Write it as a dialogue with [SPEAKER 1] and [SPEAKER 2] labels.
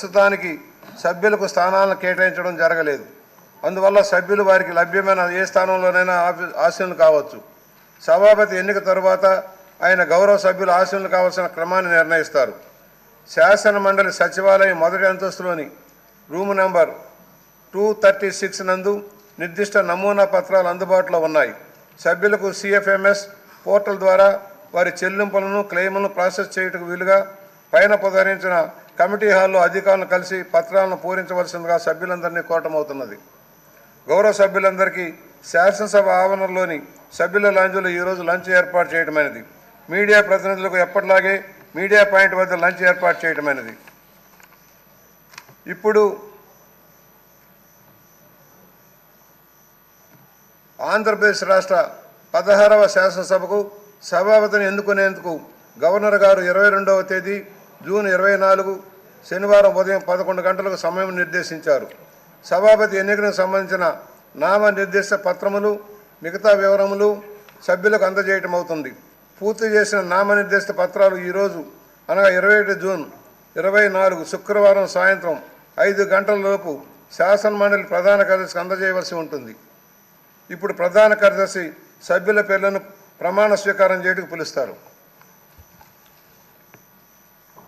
[SPEAKER 1] ప్రస్తుతానికి సభ్యులకు స్థానాలను కేటాయించడం జరగలేదు. అందువల్ల సభ్యులు వారికి లభ్యమైన ఏ స్థానంలోనైనా ఆశీనులు కావచ్చు. సభాపతి ఎన్నిక తరువాత ఆయన గౌరవ సభ్యులు ఆశీనులు కావాల్సిన క్రమాన్ని నిర్ణయిస్తారు. శాసన మండలి సచివాలయం మొదటి అంతస్తులోని room number two thirty six నందు నిర్దిష్ట నమూనా పత్రాలు అందుబాటులో ఉన్నాయి. సభ్యులకు సిఎఫ్ఎంఎస్ పోర్టల్ ద్వారా వారి చెల్లింపులను క్లెయిములను ప్రాసెస్ చేయుటకు వీలుగా పైన పొదరించిన కమిటీ హాల్లో అధికారులను కలిసి పత్రాలను పూరించవలసిందిగా సభ్యులందరినీ కోటమవుతున్నది గౌరవ సభ్యులందరికీ శాసనసభ ఆవరణలోని సభ్యుల లాంజ్లో ఈరోజు లంచ్ ఏర్పాటు చేయడమైనది మీడియా ప్రతినిధులకు ఎప్పటిలాగే మీడియా పాయింట్ వద్ద లంచ్ ఏర్పాటు చేయడమైనది ఇప్పుడు ఆంధ్రప్రదేశ్ రాష్ట్ర పదహారవ శాసనసభకు సభాపతిని ఎన్నుకునేందుకు గవర్నర్ గారు ఇరవై రెండవ తేదీ జూన్ ఇరవై నాలుగు శనివారం ఉదయం పదకొండు గంటలకు సమయం నిర్దేశించారు. సభాపతి ఎన్నికలకు సంబంధించిన నామ పత్రములు మిగతా వివరములు సభ్యులకు అందజేయటం అవుతుంది. పూర్తి చేసిన నామనిర్దిష్ట పత్రాలు ఈరోజు అనగా ఇరవై ఒకటి జూన్ ఇరవై నాలుగు శుక్రవారం సాయంత్రం ఐదు గంటలలోపు శాసనమండలి శాసన మండలి ప్రధాన కార్యదర్శికి అందజేయవలసి ఉంటుంది. ఇప్పుడు ప్రధాన కార్యదర్శి సభ్యుల పేర్లను ప్రమాణ స్వీకారం చేయడానికి పిలుస్తారు.